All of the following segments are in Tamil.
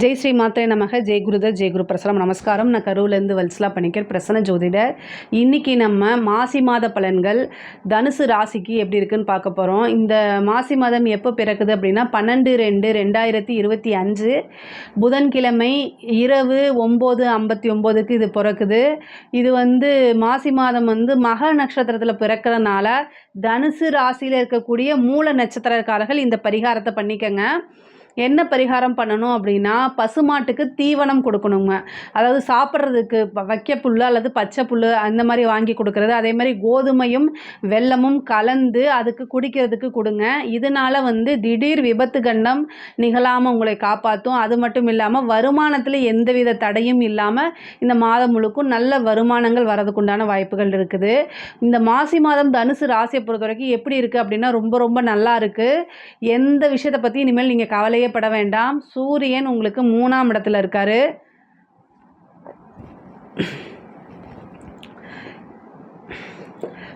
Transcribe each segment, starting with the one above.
ஜெய் ஸ்ரீ மாத்திரை நமக ஜெய் குருதர் ஜெய் குரு பிரசனம் நமஸ்காரம். நான் கரூர்லேருந்து வல்சலா பண்ணிக்கிறேன் பிரசன்ன ஜோதிடர் இன்றைக்கி நம்ம மாசி மாத பலன்கள் தனுசு ராசிக்கு எப்படி இருக்குன்னு பார்க்க போகிறோம் இந்த மாசி மாதம் எப்போ பிறக்குது அப்படின்னா பன்னெண்டு ரெண்டு ரெண்டாயிரத்தி இருபத்தி அஞ்சு. புதன்கிழமை இரவு ஒம்பது ஐம்பத்தி ஒம்போதுக்கு இது பிறக்குது. இது வந்து மாசி மாதம் வந்து மக நட்சத்திரத்தில் பிறக்கிறனால தனுசு ராசியில் இருக்கக்கூடிய மூல நட்சத்திரக்காரர்கள் இந்த பரிகாரத்தை பண்ணிக்கங்க. என்ன பரிகாரம் பண்ணணும் அப்படின்னா பசுமாட்டுக்கு தீவனம் கொடுக்கணுங்க. அதாவது சாப்பிட்றதுக்கு வைக்க புல் அல்லது பச்சை புல் அந்த மாதிரி வாங்கி கொடுக்கறது. அதே மாதிரி கோதுமையும் வெல்லமும் கலந்து அதுக்கு குடிக்கிறதுக்கு கொடுங்க. இதனால வந்து திடீர் விபத்து கண்டம் நிகழாமல் உங்களை காப்பாற்றும் அது மட்டும் இல்லாமல் வருமானத்தில் எந்தவித தடையும் இல்லாமல் இந்த மாதம் முழுக்கும் நல்ல வருமானங்கள் வரதுக்குண்டான வாய்ப்புகள் இருக்குது. இந்த மாசி மாதம் தனுசு ராசியை பொறுத்த வரைக்கும் எப்படி இருக்குது அப்படின்னா ரொம்ப ரொம்ப நல்லா இருக்குது எந்த விஷயத்தை பற்றி இனிமேல் நீங்கள் கவலையே பட வேண்டாம். சூரியன் உங்களுக்கு மூணாம் இடத்துல இருக்காரு.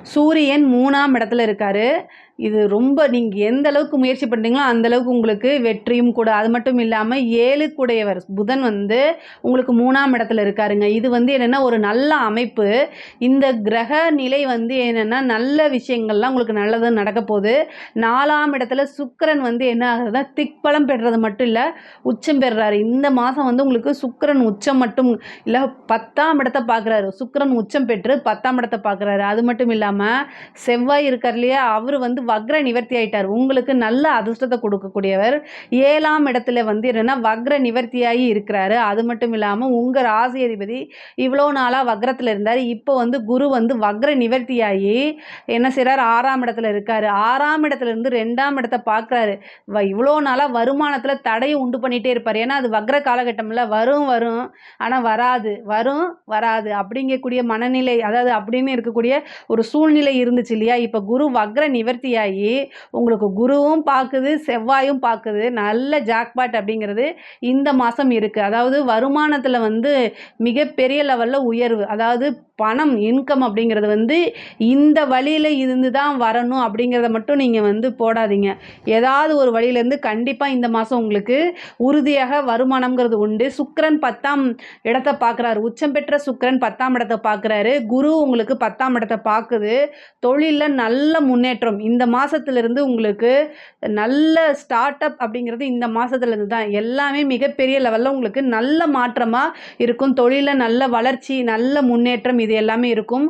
சூரியன் மூணாம் இடத்துல இருக்காரு. இது ரொம்ப நீங்கள் எந்த அளவுக்கு முயற்சி பண்ணுறீங்களோ அந்த அளவுக்கு உங்களுக்கு வெற்றியும் கூட. அது மட்டும் இல்லாமல் ஏழு கூடையவர். புதன் வந்து உங்களுக்கு மூணாம் இடத்துல இருக்காருங்க. இது வந்து என்னென்னா ஒரு நல்ல அமைப்பு. இந்த கிரக நிலை வந்து என்னென்னா நல்ல விஷயங்கள்லாம் உங்களுக்கு நல்லது நடக்க போகுது. நாலாம் இடத்துல சுக்கரன் வந்து என்ன ஆகுதுன்னா திக்பலம் பெறுறது மட்டும் இல்லை உச்சம் பெறுறாரு. இந்த மாதம் வந்து உங்களுக்கு சுக்கரன் உச்சம் மட்டும் இல்லை பத்தாம் இடத்தை பார்க்குறாரு சுக்கரன் உச்சம் பெற்று பத்தாம் இடத்தை பார்க்குறாரு அது மட்டும் இல்லாமல் செவ்வாய் இருக்கார் இல்லையா? அவர் வந்து வக்ர நிவர்த்தி ஆயிட்டார். உங்களுக்கு நல்ல அதிர்ஷ்டத்தை கொடுக்கக்கூடியவர் ஏழாம் இடத்துல வந்து என்னென்னா வக்ர நிவர்த்தியாகி இருக்கிறாரு. அது மட்டும் இல்லாமல் உங்கள் ராசி அதிபதி இவ்வளோ நாளாக வக்ரத்தில் இருந்தார். இப்போ வந்து குரு வந்து வக்ர நிவர்த்தியாகி என்ன செய்கிறார் ஆறாம் இடத்துல இருக்கார். ஆறாம் இடத்துல இருந்து ரெண்டாம் இடத்தை பார்க்குறாரு. வ இவ்வளோ நாளாக வருமானத்தில் தடையை உண்டு பண்ணிகிட்டே இருப்பார். ஏன்னா அது வக்ர காலகட்டமில் வரும் வரும். ஆனால் வராது. வரும் வராது. அப்படிங்கக்கூடிய மனநிலை அதாவது அப்படின்னு இருக்கக்கூடிய ஒரு சூழ்நிலை இருந்துச்சு இல்லையா? இப்போ குரு வக்ர நிவர்த்தி ஆகி உங்களுக்கு குருவும் பார்க்குது செவ்வாயும் பார்க்குது நல்ல ஜாக்பாட் அப்படிங்கிறது இந்த மாதம் இருக்குது அதாவது வருமானத்தில் வந்து மிகப்பெரிய லெவலில் உயர்வு. அதாவது பணம் இன்கம் அப்படிங்கிறது வந்து இந்த வழியில் இருந்து தான் வரணும் அப்படிங்கிறத மட்டும் நீங்கள் வந்து போடாதீங்க. ஏதாவது ஒரு வழியிலேருந்து கண்டிப்பாக இந்த மாதம் உங்களுக்கு உறுதியாக வருமானம்ங்கிறது உண்டு. சுக்கரன் பத்தாம் இடத்தை பார்க்குறாரு உச்சம் பெற்ற சுக்கரன் பத்தாம் இடத்தை பார்க்குறாரு குரு உங்களுக்கு பத்தாம் இடத்தை பார்க்குது தொழிலில் நல்ல முன்னேற்றம். இந்த இந்த மாதத்துலேருந்து உங்களுக்கு நல்ல ஸ்டார்ட் அப் அப்படிங்கிறது இந்த மாதத்துலேருந்து தான். எல்லாமே மிகப்பெரிய லெவலில் உங்களுக்கு நல்ல மாற்றமாக இருக்கும். தொழிலில் நல்ல வளர்ச்சி நல்ல முன்னேற்றம் இது எல்லாமே இருக்கும்.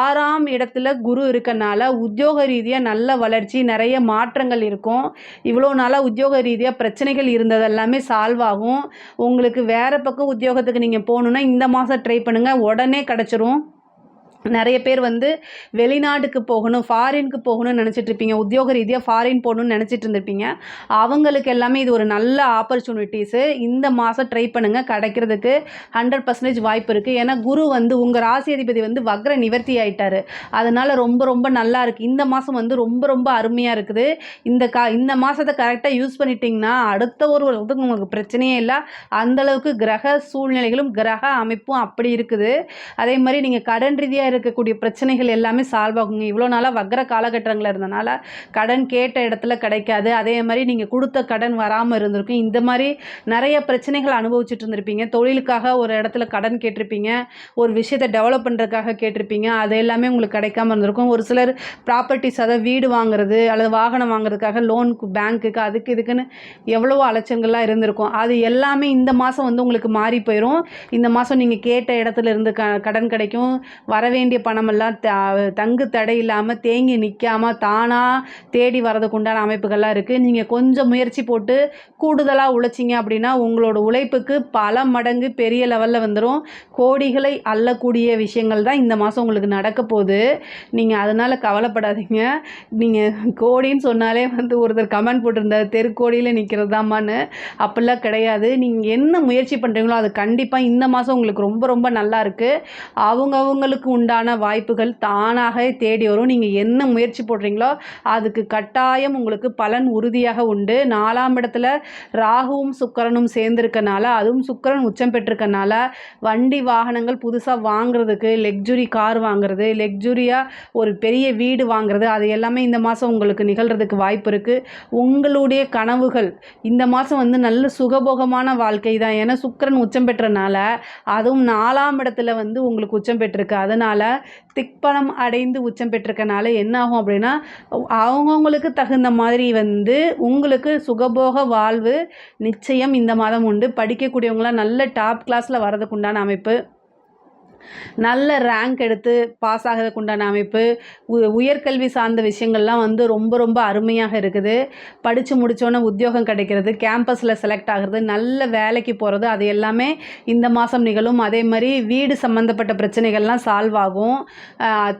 ஆறாம் இடத்துல குரு இருக்கனால உத்தியோக ரீதியாக நல்ல வளர்ச்சி நிறைய மாற்றங்கள் இருக்கும். இவ்வளோ நாளாக உத்தியோக ரீதியாக பிரச்சனைகள் இருந்தது எல்லாமே சால்வ் ஆகும். உங்களுக்கு வேறு பக்கம் உத்தியோகத்துக்கு நீங்கள் போகணுன்னா இந்த மாதம் ட்ரை பண்ணுங்கள் உடனே கிடச்சிரும். நிறைய பேர் வந்து வெளிநாட்டுக்கு போகணும் ஃபாரினுக்கு போகணும்னு நினச்சிட்டு இருப்பீங்க. உத்தியோக ரீதியாக ஃபாரின் போகணும்னு நினச்சிட்டு இருந்திருப்பீங்க. அவங்களுக்கு எல்லாமே இது ஒரு நல்ல ஆப்பர்ச்சுனிட்டிஸு இந்த மாதம் ட்ரை பண்ணுங்கள் கிடைக்கிறதுக்கு ஹண்ட்ரட் பர்சன்டேஜ் வாய்ப்பு இருக்குது ஏன்னா குரு வந்து உங்கள் ராசி அதிபதி வந்து வக்ர நிவர்த்தி ஆகிட்டார் அதனால் ரொம்ப ரொம்ப நல்லா இருக்குது இந்த மாதம் வந்து ரொம்ப ரொம்ப அருமையாக இருக்குது. இந்த கா இந்த மாதத்தை கரெக்டாக யூஸ் பண்ணிட்டீங்கன்னா அடுத்த ஒரு வருஷத்துக்கு உங்களுக்கு பிரச்சனையே இல்லை. அந்தளவுக்கு கிரக சூழ்நிலைகளும் கிரக அமைப்பும் அப்படி இருக்குது. அதே மாதிரி நீங்கள் கடன் ரீதியாக இருக்கக்கூடிய பிரச்சனைகள் எல்லாமே சால்வ் ஆகுங்க. இவ்வளோ நாளாக வக்ர காலகட்டங்களில் இருந்தனால கடன் கேட்ட இடத்துல கிடைக்காது. அதே மாதிரி நீங்கள் கொடுத்த கடன் வராமல் இருந்திருக்கும். இந்த மாதிரி நிறைய பிரச்சனைகள் அனுபவிச்சுட்டு இருந்திருப்பீங்க. தொழிலுக்காக ஒரு இடத்துல கடன் கேட்டிருப்பீங்க. ஒரு விஷயத்தை டெவலப் பண்ணுறதுக்காக கேட்டிருப்பீங்க. அது எல்லாமே உங்களுக்கு கிடைக்காம இருந்திருக்கும். ஒரு சிலர் ப்ராப்பர்ட்டிஸ் அதாவது வீடு வாங்குறது அல்லது வாகனம் வாங்குறதுக்காக லோனுக்கு பேங்க்குக்கு அதுக்கு இதுக்குன்னு எவ்வளவோ அலைச்சல்கள்லாம் இருந்திருக்கும். அது எல்லாமே இந்த மாதம் வந்து உங்களுக்கு மாறி போயிடும் இந்த மாதம் நீங்கள் கேட்ட இடத்துல இருந்து க கடன் கிடைக்கும். வரவே வேண்டிய பணமெல்லாம் த- தங்கு தடை இல்லாமல் தேங்கி நிற்காமல் தானாக தேடி வரதுக்கு உண்டான அமைப்புகள்லாம் இருக்குது நீங்கள் கொஞ்சம் முயற்சி போட்டு கூடுதலாக உழைச்சிங்க அப்படின்னா உங்களோட உழைப்புக்கு பல மடங்கு பெரிய லெவலில் வந்துடும் கோடிகளை அள்ளக்கூடிய விஷயங்கள் தான் இந்த மாதம் உங்களுக்கு நடக்க போகுது. நீங்கள் அதனால் கவலைப்படாதீங்க. நீங்கள் கோடின்னு சொன்னாலே வந்து ஒருத்தர் கமெண்ட் போட்டிருந்தார் தெருக்கோடியில் நிற்கிறது தாமான்னு அப்படிலாம் கிடையாது. நீங்கள் என்ன முயற்சி பண்ணுறீங்களோ அது கண்டிப்பாக இந்த மாதம் உங்களுக்கு ரொம்ப ரொம்ப நல்லா இருக்குது அவங்க அவங்களுக்கு உண்டான உண்டான வாய்ப்புகள் தானாக தேடி வரும். நீங்கள் என்ன முயற்சி போடுறீங்களோ அதுக்கு கட்டாயம் உங்களுக்கு பலன் உறுதியாக உண்டு. நாலாம் இடத்துல ராகுவும் சுக்கிரனும் சேர்ந்துருக்கனால அதுவும் சுக்கரன் உச்சம் பெற்றிருக்கனால வண்டி வாகனங்கள் புதுசாக வாங்குறதுக்கு லெக்ஜுரி கார் வாங்குறது லெக்ஜுரியாக ஒரு பெரிய வீடு வாங்குறது அது எல்லாமே இந்த மாதம் உங்களுக்கு நிகழ்கிறதுக்கு வாய்ப்பு இருக்குது உங்களுடைய கனவுகள் இந்த மாதம் வந்து நல்ல சுகபோகமான வாழ்க்கை தான். ஏன்னா சுக்கரன் உச்சம் பெற்றனால அதுவும் நாலாம் இடத்துல வந்து உங்களுக்கு உச்சம் பெற்றிருக்கு. அதனால் திக்பலம் அடைந்து உச்சம் பெற்றிருக்கனால என்ன ஆகும் அப்படின்னா அவங்கவுங்களுக்கு தகுந்த மாதிரி வந்து உங்களுக்கு சுகபோக வாழ்வு நிச்சயம் இந்த மாதம் உண்டு. படிக்கக்கூடியவங்களாம் நல்ல டாப் கிளாஸில் வரதுக்கு உண்டான அமைப்பு. நல்ல ரேங்க் எடுத்து பாஸ் ஆகிறதுக்கு உண்டான அமைப்பு உ- உயர்கல்வி சார்ந்த விஷயங்கள்லாம் வந்து ரொம்ப ரொம்ப அருமையாக இருக்குது. படித்து முடித்தோன்னே உத்தியோகம் கிடைக்கிறது கேம்பஸில் செலக்ட் ஆகிறது நல்ல வேலைக்கு போகிறது அது எல்லாமே இந்த மாதம் நிகழும். அதே மாதிரி வீடு சம்மந்தப்பட்ட பிரச்சனைகள்லாம் சால்வ் ஆகும்.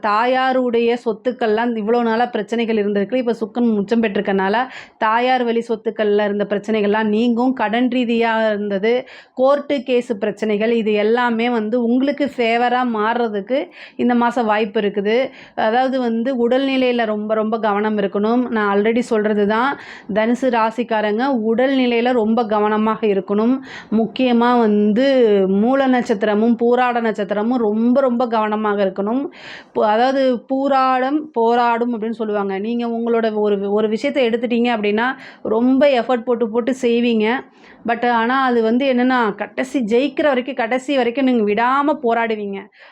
தாயாருடைய சொத்துக்கள்லாம் இவ்வளோ நாளாக பிரச்சனைகள் இருந்திருக்கு. இப்போ சுக்கன் உச்சம் பெற்றிருக்கனால தாயார் வழி சொத்துக்களில் இருந்த பிரச்சனைகள்லாம் நீங்கும். கடன் ரீதியாக இருந்தது. கோர்ட்டு கேஸு பிரச்சனைகள் இது எல்லாமே வந்து உங்களுக்கு ஃபே ஃபேவராக மாறுறதுக்கு இந்த மாதம் வாய்ப்பு இருக்குது. அதாவது வந்து உடல்நிலையில் ரொம்ப ரொம்ப கவனம் இருக்கணும். நான் ஆல்ரெடி சொல்கிறது தான் தனுசு ராசிக்காரங்க உடல்நிலையில் ரொம்ப கவனமாக இருக்கணும். முக்கியமாக வந்து மூல நட்சத்திரமும் பூராட நட்சத்திரமும் ரொம்ப ரொம்ப கவனமாக இருக்கணும். இப்போ அதாவது பூராடம் போராடும் அப்படின்னு சொல்லுவாங்க. நீங்கள் உங்களோட ஒரு ஒரு விஷயத்தை எடுத்துட்டீங்க அப்படின்னா ரொம்ப எஃபர்ட் போட்டு போட்டு செய்வீங்க. பட் ஆனால் அது வந்து என்னென்னா கடைசி ஜெயிக்கிற வரைக்கும் கடைசி வரைக்கும் நீங்கள் விடாமல் போராடுவீங்க.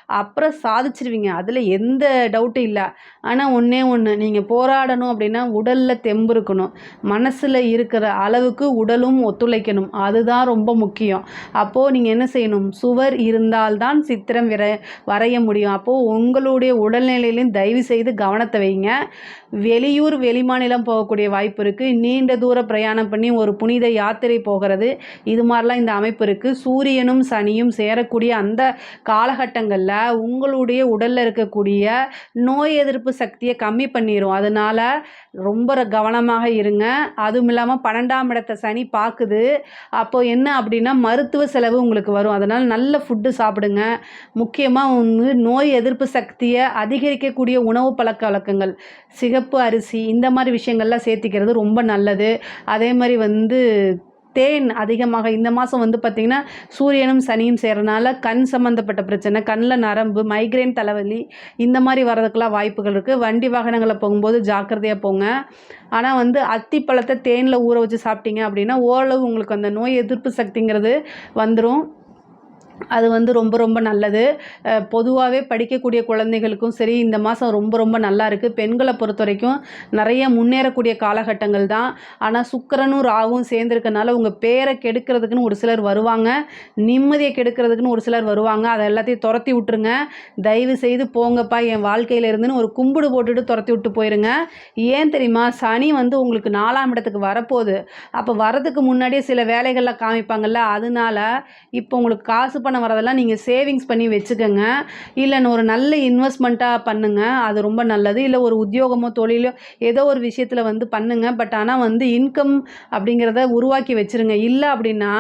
அப்புறம் சாதிச்சிருவீங்க. அதில் எந்த டவுட்டும் இல்லை. ஆனால் ஒன்றே ஒன்று நீங்கள் போராடணும் அப்படின்னா உடலில் தெம்பு இருக்கணும். மனசில் இருக்கிற அளவுக்கு உடலும் ஒத்துழைக்கணும். அதுதான் ரொம்ப முக்கியம். அப்போது நீங்கள் என்ன செய்யணும்? சுவர் இருந்தால்தான் சித்திரம் விர வரைய முடியும். அப்போது உங்களுடைய உடல்நிலையிலையும் தயவு செய்து கவனத்தை வைங்க. வெளியூர் வெளிமாநிலம் போகக்கூடிய வாய்ப்பு இருக்குது நீண்ட தூர பிரயாணம் பண்ணி ஒரு புனித யாத்திரை போகிறது. இது மாதிரிலாம் இந்த அமைப்பு இருக்குது சூரியனும் சனியும் சேரக்கூடிய அந்த கால காலகட்டங்களில் உங்களுடைய உடலில் இருக்கக்கூடிய நோய் எதிர்ப்பு சக்தியை கம்மி பண்ணிடும் அதனால் ரொம்ப கவனமாக இருங்க. அதுவும் இல்லாமல் பன்னெண்டாம் இடத்தை சனி பார்க்குது அப்போது என்ன அப்படின்னா மருத்துவ செலவு உங்களுக்கு வரும். அதனால் நல்ல ஃபுட்டு சாப்பிடுங்க. முக்கியமாக வந்து நோய் எதிர்ப்பு சக்தியை அதிகரிக்கக்கூடிய உணவு பழக்க வழக்கங்கள் சிகப்பு அரிசி இந்த மாதிரி விஷயங்கள்லாம் சேர்த்திக்கிறது ரொம்ப நல்லது. அதே மாதிரி வந்து தேன் அதிகமாக இந்த மாதம் வந்து பார்த்திங்கன்னா சூரியனும் சனியும் சேரனால கண் சம்மந்தப்பட்ட பிரச்சனை கண்ணில் நரம்பு மைக்ரேன் தலைவலி இந்த மாதிரி வர்றதுக்கெலாம் வாய்ப்புகள் இருக்குது வண்டி வாகனங்களை போகும்போது ஜாக்கிரதையாக போங்க. ஆனால் வந்து அத்திப்பழத்தை தேனில் ஊற வச்சு சாப்பிட்டீங்க அப்படின்னா ஓரளவு உங்களுக்கு அந்த நோய் எதிர்ப்பு சக்திங்கிறது வந்துடும் அது வந்து ரொம்ப ரொம்ப நல்லது. பொதுவாகவே படிக்கக்கூடிய குழந்தைகளுக்கும் சரி இந்த மாதம் ரொம்ப ரொம்ப நல்லா இருக்குது பெண்களை பொறுத்த வரைக்கும் நிறைய முன்னேறக்கூடிய காலகட்டங்கள் தான். ஆனால் சுக்கரனும் ராகும் சேர்ந்துருக்கனால உங்கள் பேரை கெடுக்கிறதுக்குன்னு ஒரு சிலர் வருவாங்க. நிம்மதியை கெடுக்கிறதுக்குன்னு ஒரு சிலர் வருவாங்க. அதை எல்லாத்தையும் துரத்தி விட்டுருங்க. தயவு செய்து போங்கப்பா என் வாழ்க்கையில் இருந்துன்னு ஒரு கும்பிடு போட்டுட்டு துரத்தி விட்டு போயிருங்க. ஏன் தெரியுமா? சனி வந்து உங்களுக்கு நாலாம் இடத்துக்கு வரப்போகுது. அப்போ வரதுக்கு முன்னாடியே சில வேலைகள்லாம் காமிப்பாங்கல்ல அதனால இப்போ உங்களுக்கு காசு பண்ண வரதெல்லாம் நீங்கள் சேவிங்ஸ் பண்ணி வச்சுக்கோங்க. இல்லைன்னு ஒரு நல்ல இன்வெஸ்ட்மெண்ட்டாக பண்ணுங்கள் அது ரொம்ப நல்லது. இல்லை ஒரு உத்தியோகமோ தொழிலோ ஏதோ ஒரு விஷயத்தில் வந்து பண்ணுங்கள் பட் ஆனால் வந்து இன்கம் அப்படிங்கிறத உருவாக்கி வச்சிருங்க. இல்லை அப்படின்னா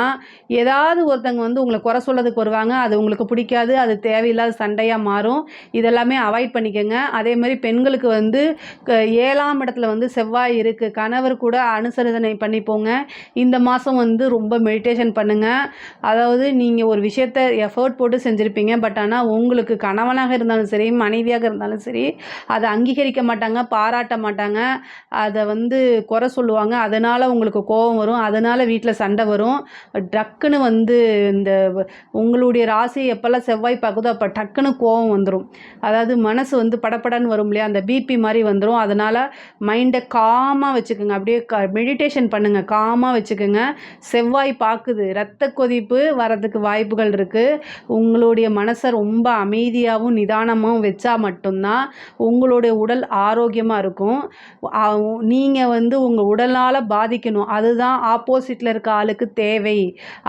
ஏதாவது ஒருத்தங்க வந்து உங்களை குறை சொல்லதுக்கு வருவாங்க. அது உங்களுக்கு பிடிக்காது. அது தேவையில்லாத சண்டையாக மாறும். இதெல்லாமே அவாய்ட் பண்ணிக்கோங்க. அதே மாதிரி பெண்களுக்கு வந்து க- ஏழாம் இடத்துல வந்து செவ்வாய் இருக்குது கணவர் கூட அனுசரிதனை பண்ணிப்போங்க இந்த மாதம் வந்து ரொம்ப மெடிடேஷன் பண்ணுங்கள் அதாவது நீங்கள் ஒரு விஷயத்த எஃபர்ட் போட்டு செஞ்சுருப்பீங்க. பட் ஆனால் உங்களுக்கு கணவனாக இருந்தாலும் சரி மனைவியாக இருந்தாலும் சரி அதை அங்கீகரிக்க மாட்டாங்க பாராட்ட மாட்டாங்க. அதை வந்து குறை சொல்லுவாங்க. அதனால் உங்களுக்கு கோபம் வரும். அதனால் வீட்டில் சண்டை வரும். டக்குன்னு வந்து இந்த உங்களுடைய ராசி எப்போல்லாம் செவ்வாய் பார்க்குதோ அப்போ டக்குன்னு கோபம் வந்துடும் அதாவது மனசு வந்து படபடன்னு வரும் இல்லையா? அந்த பிபி மாதிரி வந்துடும் அதனால் மைண்டை காமாக வச்சுக்கோங்க. அப்படியே க மெடிடேஷன் பண்ணுங்கள் காமாக வச்சுக்கோங்க. செவ்வாய் பார்க்குது ரத்த கொதிப்பு வரதுக்கு வாய்ப்புகள் இருக்குது உங்களுடைய மனசை ரொம்ப அமைதியாகவும் நிதானமாகவும் வச்சா மட்டும்தான் உங்களுடைய உடல் ஆரோக்கியமாக இருக்கும். நீங்கள் வந்து உங்கள் உடலால் பாதிக்கணும். அதுதான் ஆப்போசிட்டில் இருக்க ஆளுக்கு தேவை.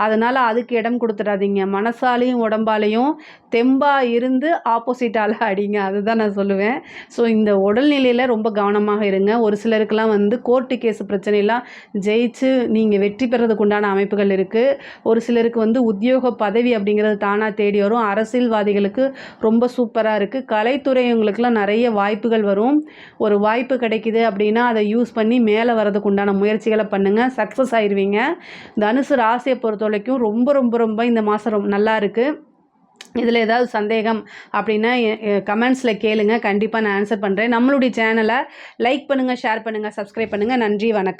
அதனால் அதுக்கு இடம் கொடுத்துடாதீங்க. மனசாலையும் உடம்பாலையும் தெம்பாக இருந்து ஆப்போசிட்டால் அடிங்க. அதுதான் நான் சொல்லுவேன். ஸோ இந்த உடல்நிலையில் ரொம்ப கவனமாக இருங்க. ஒரு சிலருக்கெல்லாம் வந்து கோர்ட்டு கேஸ் பிரச்சனையெல்லாம் ஜெயிச்சு நீங்கள் வெற்றி பெறதுக்கு உண்டான அமைப்புகள் இருக்குது ஒரு சிலருக்கு வந்து உத்தியோக பதவி அப்படி அப்படிங்கிறது தானாக தேடி வரும். அரசியல்வாதிகளுக்கு ரொம்ப சூப்பராக இருக்குது கலைத்துறைங்களுக்கெல்லாம் நிறைய வாய்ப்புகள் வரும். ஒரு வாய்ப்பு கிடைக்குது அப்படின்னா அதை யூஸ் பண்ணி மேலே வரதுக்கு உண்டான முயற்சிகளை பண்ணுங்கள் சக்ஸஸ் ஆயிடுவீங்க தனுசு ராசியை பொறுத்த வரைக்கும் ரொம்ப ரொம்ப ரொம்ப இந்த மாதம் ரொம்ப நல்லா இருக்குது இதில் ஏதாவது சந்தேகம் அப்படின்னா கமெண்ட்ஸில் கேளுங்க. கண்டிப்பாக நான் ஆன்சர் பண்ணுறேன் நம்மளுடைய சேனலை லைக் பண்ணுங்கள் ஷேர் பண்ணுங்கள் சப்ஸ்கிரைப் பண்ணுங்கள் நன்றி வணக்கம்.